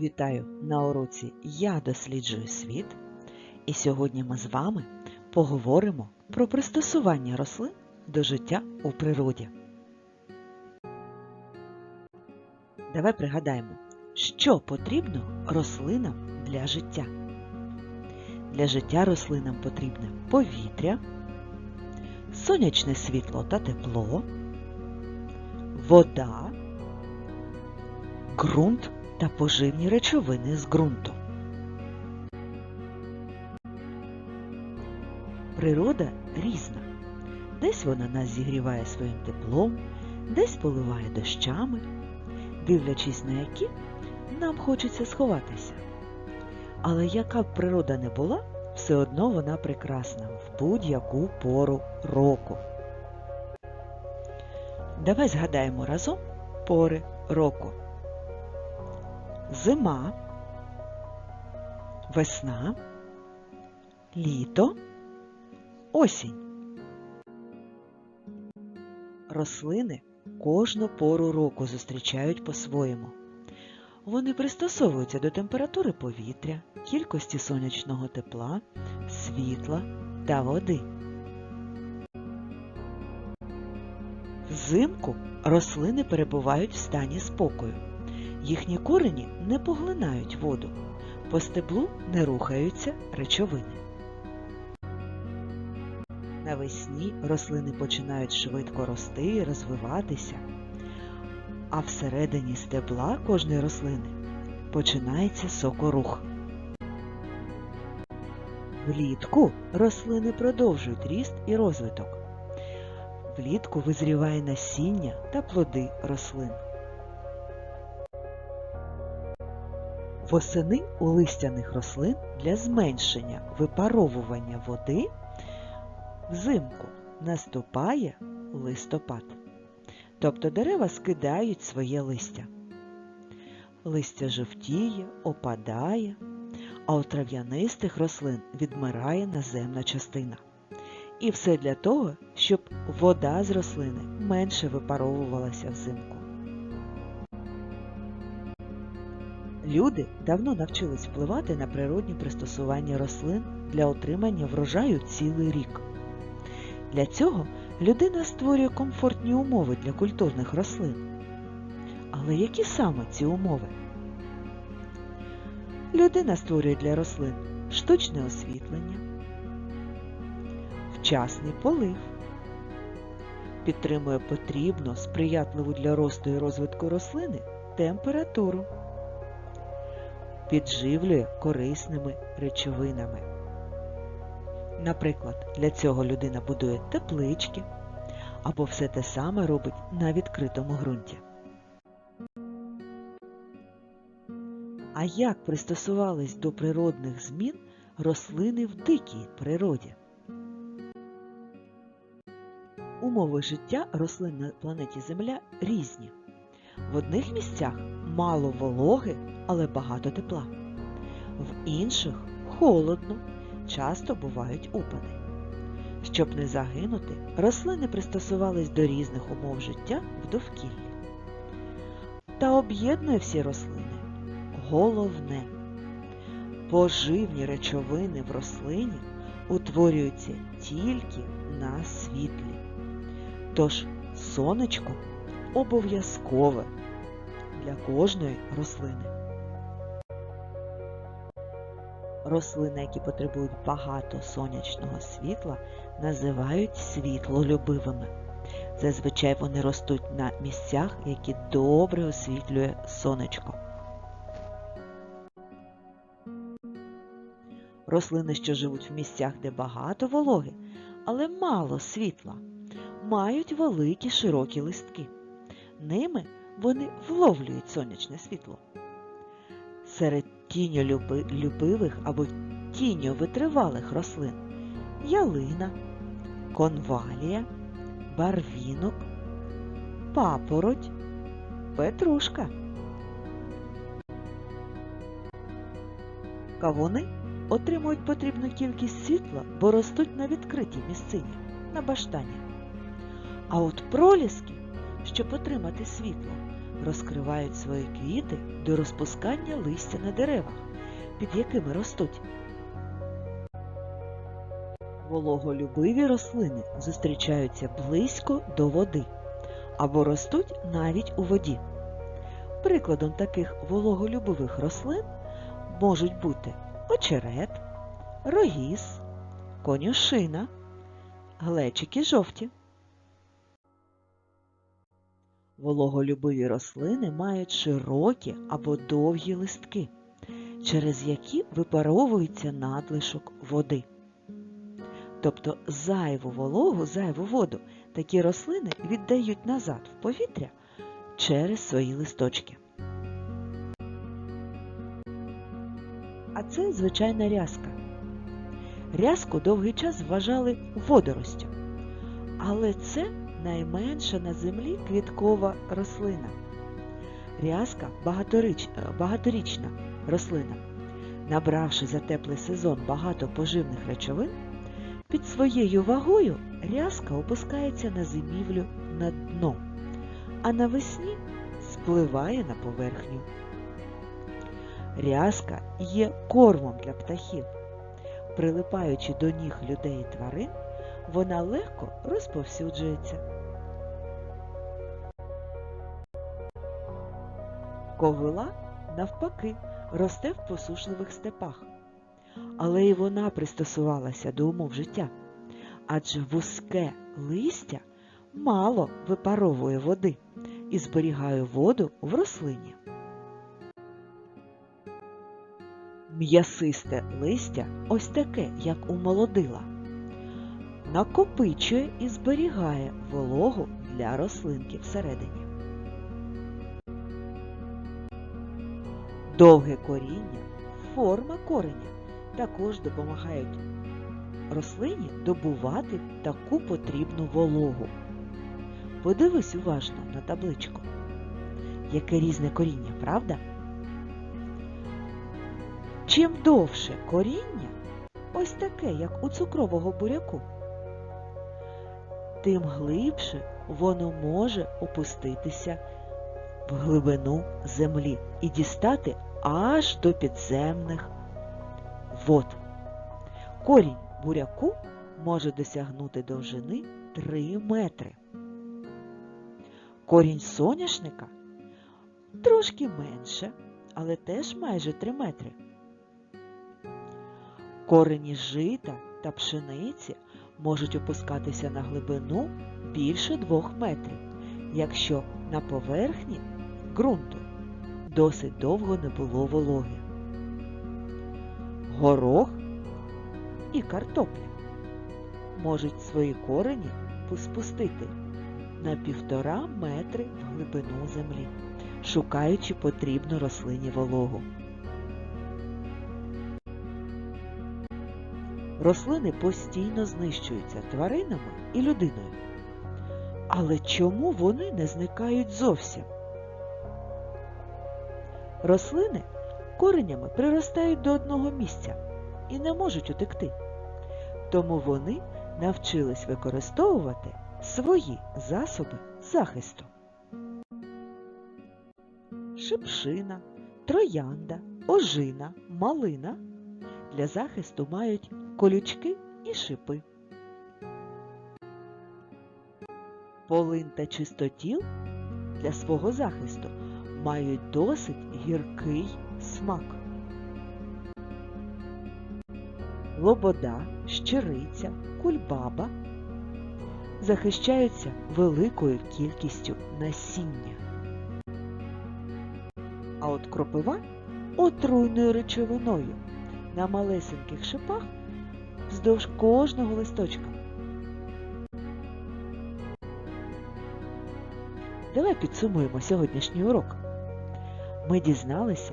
Вітаю на уроці Я досліджую світ. І сьогодні ми з вами поговоримо про пристосування рослин до життя у природі. Давай пригадаємо, що потрібно рослинам для життя. Для життя рослинам потрібне повітря, сонячне світло та тепло, вода, ґрунт та поживні речовини з ґрунту. Природа різна. Десь вона нас зігріває своїм теплом, десь поливає дощами, дивлячись на які нам хочеться сховатися. Але яка б природа не була, все одно вона прекрасна в будь-яку пору року. Давай згадаємо разом пори року. Зима, весна, літо, осінь. Рослини кожну пору року зустрічають по-своєму. Вони пристосовуються до температури повітря, кількості сонячного тепла, світла та води. Взимку рослини перебувають в стані спокою. Їхні корені не поглинають воду, по стеблу не рухаються речовини. Навесні рослини починають швидко рости і розвиватися, а всередині стебла кожної рослини починається сокорух. Влітку рослини продовжують ріст і розвиток. Влітку визріває насіння та плоди рослин. Восени у листяних рослин для зменшення випаровування води взимку наступає листопад. Тобто дерева скидають своє листя. Листя жовтіє, опадає, а у трав'янистих рослин відмирає наземна частина. І все для того, щоб вода з рослини менше випаровувалася взимку. Люди давно навчились впливати на природні пристосування рослин для отримання врожаю цілий рік. Для цього людина створює комфортні умови для культурних рослин. Але які саме ці умови? Людина створює для рослин штучне освітлення, вчасний полив, підтримує потрібну, сприятливу для росту і розвитку рослини температуру, підживлює корисними речовинами. Наприклад, для цього людина будує теплички або все те саме робить на відкритому ґрунті. А як пристосувались до природних змін рослини в дикій природі? Умови життя рослин на планеті Земля різні. В одних місцях мало вологи, але багато тепла. В інших холодно, часто бувають упади. Щоб не загинути, рослини пристосувались до різних умов життя в довкіллі. Та об'єднує всі рослини головне. Поживні речовини в рослині утворюються тільки на світлі. Тож сонечко обов'язкове для кожної рослини. Рослини, які потребують багато сонячного світла, називають світлолюбивими. Зазвичай вони ростуть на місцях, які добре освітлює сонечко. Рослини, що живуть в місцях, де багато вологи, але мало світла, мають великі широкі листки. Ними вони вловлюють сонячне світло. Серед тіньолюбивих або тіньовитривалих рослин ялина, конвалія, барвінок, папороть, петрушка. Кавуни отримують потрібну кількість світла, бо ростуть на відкритій місцині, на баштані. А от проліски, щоб отримати світло, розкривають свої квіти до розпускання листя на деревах, під якими ростуть. Вологолюбиві рослини зустрічаються близько до води або ростуть навіть у воді. Прикладом таких вологолюбивих рослин можуть бути очерет, рогіз, конюшина, глечики жовті. Вологолюбиві рослини мають широкі або довгі листки, через які випаровується надлишок води. Тобто зайву вологу, зайву воду такі рослини віддають назад в повітря через свої листочки. А це звичайна рязка. Рязку довгий час вважали водоростю, але це найменша на землі квіткова рослина. Рязка багаторіч, багаторічна рослина. Набравши за теплий сезон багато поживних речовин, під своєю вагою рязка опускається на зимівлю на дно, а навесні спливає на поверхню. Рязка є кормом для птахів. Прилипаючи до ніг людей і тварин, вона легко розповсюджується. Ковила, навпаки, росте в посушливих степах. Але і вона пристосувалася до умов життя, адже вузьке листя мало випаровує води і зберігає воду в рослині. М'ясисте листя ось таке, як у молодила, накопичує і зберігає вологу для рослинки всередині. Довге коріння, форма кореня також допомагають рослині добувати таку потрібну вологу. Подивись уважно на табличку. Яке різне коріння, правда? Чим довше коріння, ось таке, як у цукрового буряку, тим глибше воно може опуститися в глибину землі і дістати аж до підземних вод. Корінь буряку може досягнути довжини 3 метри. Корінь соняшника трошки менше, але теж майже 3 метри. Корені жита та пшениці можуть опускатися на глибину більше 2 метрів, якщо на поверхні ґрунту досить довго не було вологи. Горох і картопля можуть свої корені спустити на півтора метри в глибину землі, шукаючи потрібну рослині вологу. Рослини постійно знищуються тваринами і людиною. Але чому вони не зникають зовсім? Рослини коренями приростають до одного місця і не можуть утекти. Тому вони навчились використовувати свої засоби захисту. Шипшина, троянда, ожина, малина для захисту мають колючки і шипи. Полин та чистотіл для свого захисту мають досить гіркий смак. Лобода, щириця, кульбаба захищаються великою кількістю насіння. А от кропива отруйною речовиною на малесеньких шипах вздовж кожного листочка. Давай підсумуємо сьогоднішній урок. Ми дізналися,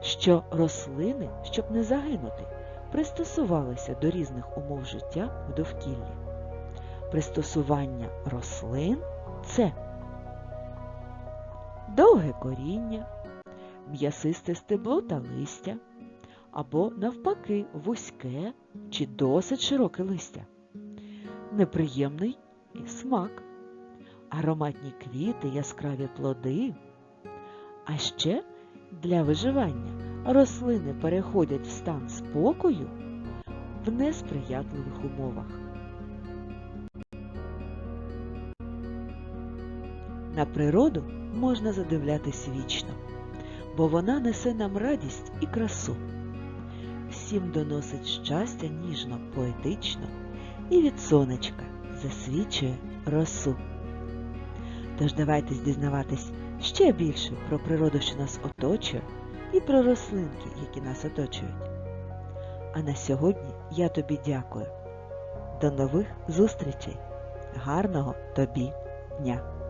що рослини, щоб не загинути, пристосувалися до різних умов життя в довкіллі. Пристосування рослин це довге коріння, м'ясисте стебло та листя, або, навпаки, вузьке чи досить широке листя, неприємний смак, ароматні квіти, яскраві плоди, А ще для виживання рослини переходять в стан спокою в несприятливих умовах. На природу можна задивлятись вічно, бо вона несе нам радість і красу. Всім доносить щастя ніжно, поетично і від сонечка засвічує росу. Тож давайте дізнаватись ще більше про природу, що нас оточує, і про рослинки, які нас оточують. А на сьогодні я тобі дякую. До нових зустрічей! Гарного тобі дня!